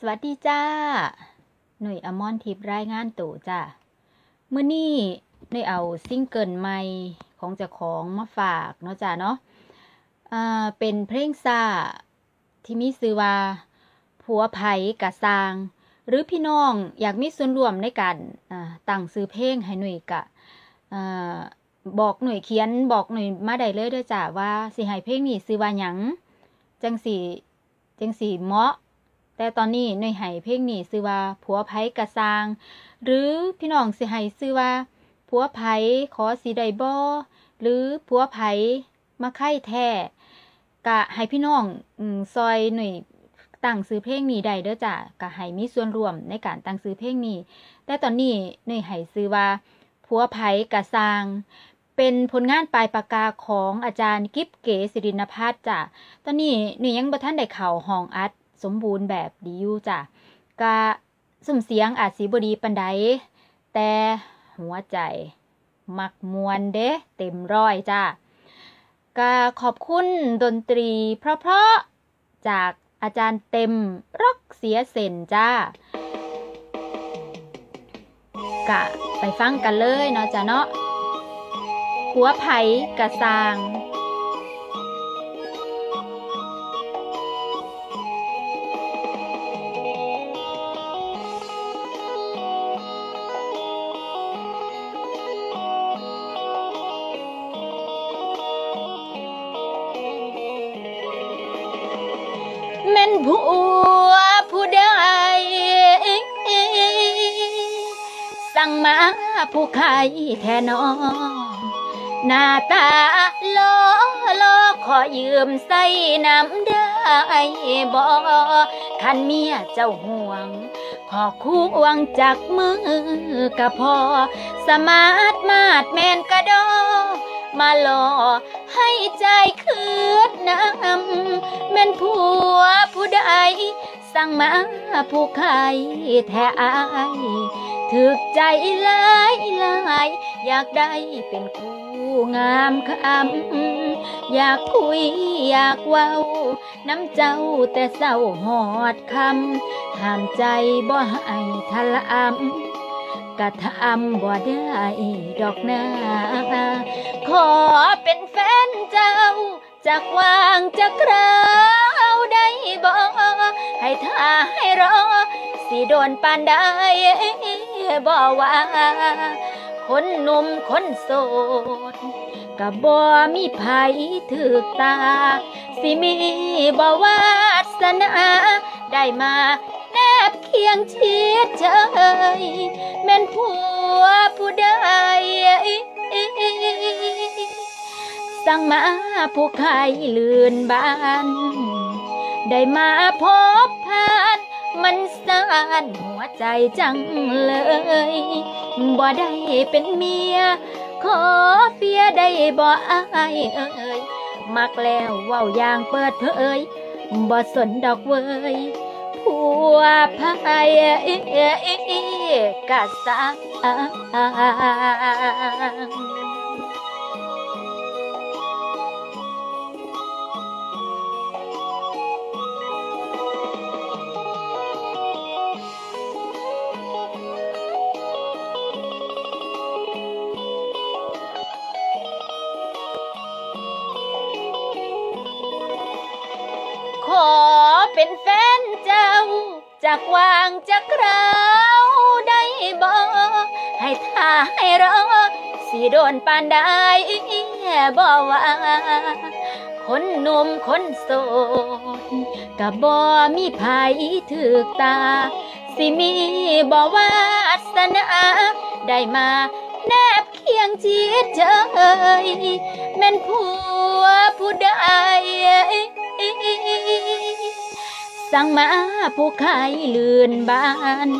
สวัสดีจ้า หน่วยอมอนทิพย์รายงานตู่จ้าเมื่อนี้ได้เอาซิงเกิลใหม่ของเจ้าของมาฝากเนาะจ้าเนาะอ่าเป็นเพลงซาที่มีชื่อว่าผัวไผกะซาง หรือพี่น้องอยากมีส่วนร่วมในการอ่าตั้งซื้อเพลงให้หน่วยกะอบอกหน่วยเขียนบอกหน่วยมาได้เลยด้อจ้าว่าสิให้เพลงนี้ชื่อว่าหยังจังสีจังสีเหมาะ แต่ตอนนี้หน่วยให้เพลงนี้ชื่อว่าผัวไผกะซาง หรือพี่น้องสิให้ชื่อว่าผัวไผขอสิได้บ่หรือผัวไผมาไข่แท้กะให้พี่น้องอืมซอยหน่วยตั้งซื้อเพลงนี้ได้เด้อจ้ะกะให้มีส่วนร่วมในการตั้งซื้อเพลงนี้ แต่ตอนนี้หน่วยให้ชื่อว่าผัวไผกะซางเป็นผลงานปลายปากกาของอาจารย์กิฟเก๋สิรินพัฒน์จ้ะ ตอนนี้หนูยังบ่ทันได้เข้าห้องอัด สมบูรณ์แบบดีอยู่จ้ะกะสุ่มเสียงอาจสิบ่ดีปานใดแต่หัวใจ มักมวนเด้เต็มร้อยจ้ะกะขอบคุณดนตรีเพราะๆจากอาจารย์เต็มร็อกเสียเซนจ้ากะไปฟังกันเลยเนาะจ้ะเนาะหัวไผ่กะซาง ผัวผู้ใดสั่งมาผู้ใครแทนอหน้าตาลอลอขอยืมใส่น้ำได้บ่คันเมียเจ้าห่วง ขอคู่วงจากมือกะพอ สมาร์ทมาดแมนกระดอ มาหลอให้ใจคืดน้ำแม่นผัวผู้ใด สั่งมาผู้ใครแท้อายถึกใจหลายหลายอยากได้เป็นคู่งามคำอยากคุยอยากเว้า น้ำเจ้าแต่เศร้าหอดคำห้ามใจบ่ให้ทะลำ กะทำบ่ได้ดอกนาขอเป็นแฟนเจ้า จากวางจากคราวได้บ่ให้ท่าให้รอ สิโดนปานได้บ่ว่า คนหนุ่มคนโสดก็บ่มีไผถึกตา สิมีบ่วาสนาได้มา พียงชิดเชยแม่นผัวผู้ใดสั่งมาผู้ใครลื่นบ้าน ได้มาพบผ่านมันสานหัวใจจังเลยบ่ได้เป็นเมีย ขอเฟียได้บ่อายเอ่ยมักแล้วเว้าอย่างเปิดเผยบ่สนดอกเว้ย วพายกะสางขอเป็นแฟนเจ้า จากวางจากคราวได้บ่ให้ท่าให้รอสิโดนปานได้บ่ว่าคนหนุ่มคนโสดกับบ่มีไผถึกตา สิมีบ่วาสนาได้มาแนบเคียงชิดเจยแม่นผัวผู้ใด สั่งมาผู้ขายลื่นบ้าน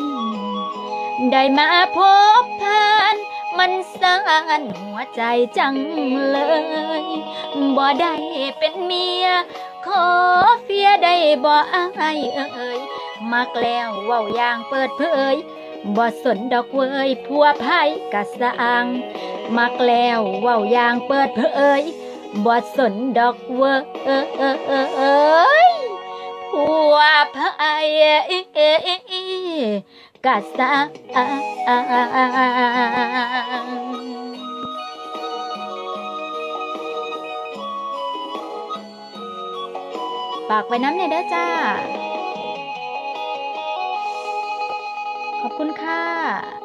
ได้มาพบผ่านมันสานหัวใจจังเลย บ่ได้เป็นเมีย ขอเฟียได้บ่อายเอ่ยมักแล้วเว้าอย่างเปิดเผยบ่สนดอกเว้ยผัวไผกะสร้าง มักแล้วเว้าอย่างเปิดเผยบ่สนดอกเวย วพายกะสาฝากไปน้ำเนเด้อจ้า ขอบคุณค่ะ